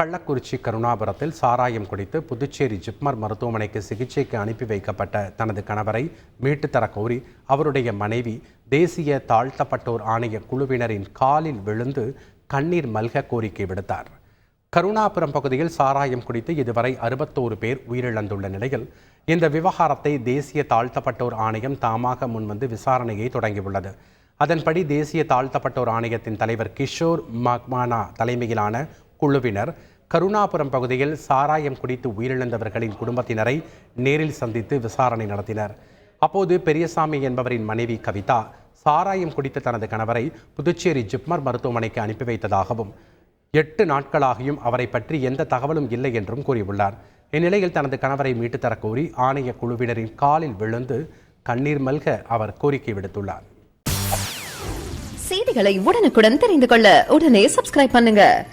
கள்ளக்குறிச்சி கருணாபுரத்தில் சாராயம் குடித்து புதுச்சேரி ஜிப்மர் மருத்துவமனைக்கு சிகிச்சைக்கு அனுப்பி வைக்கப்பட்ட தனது கணவரை மீட்டுத் கோரி அவருடைய மனைவி தேசிய தாழ்த்தப்பட்டோர் ஆணைய குழுவினரின் காலில் விழுந்து கண்ணீர் மல்க கோரிக்கை விடுத்தார். கருணாபுரம் பகுதியில் சாராயம் குடித்து இதுவரை அறுபத்தோரு பேர் உயிரிழந்துள்ள நிலையில் இந்த விவகாரத்தை தேசிய தாழ்த்தப்பட்டோர் ஆணையம் தாமாக முன்வந்து விசாரணையை தொடங்கியுள்ளது. அதன்படி தேசிய தாழ்த்தப்பட்டோர் ஆணையத்தின் தலைவர் கிஷோர் மக்மானா தலைமையிலான குழுவினர் கருணாபுரம் பகுதியில் சாராயம் குடித்து உயிரிழந்தவர்களின் குடும்பத்தினரை நேரில் சந்தித்து விசாரணை நடத்தினர். அப்போது பெரியசாமி என்பவரின் மனைவி கவிதா சாராயம் குடித்த தனது கணவரை புதுச்சேரி ஜிப்மர் மருத்துவமனைக்கு அனுப்பி வைத்ததாகவும் எட்டு நாட்களாகியும் அவரை பற்றி எந்த தகவலும் இல்லை என்றும் கூறியுள்ளார். இந்நிலையில் தனது கணவரை மீட்டுத் தரக் கோரி ஆணைய குழுவினரின் காலில் விழுந்து கண்ணீர் மல்க அவர் கோரிக்கை விடுத்துள்ளார். செய்திகளை உடனுக்குடன் தெரிந்து கொள்ள உடனே சப்ஸ்கிரைப் பண்ணுங்க.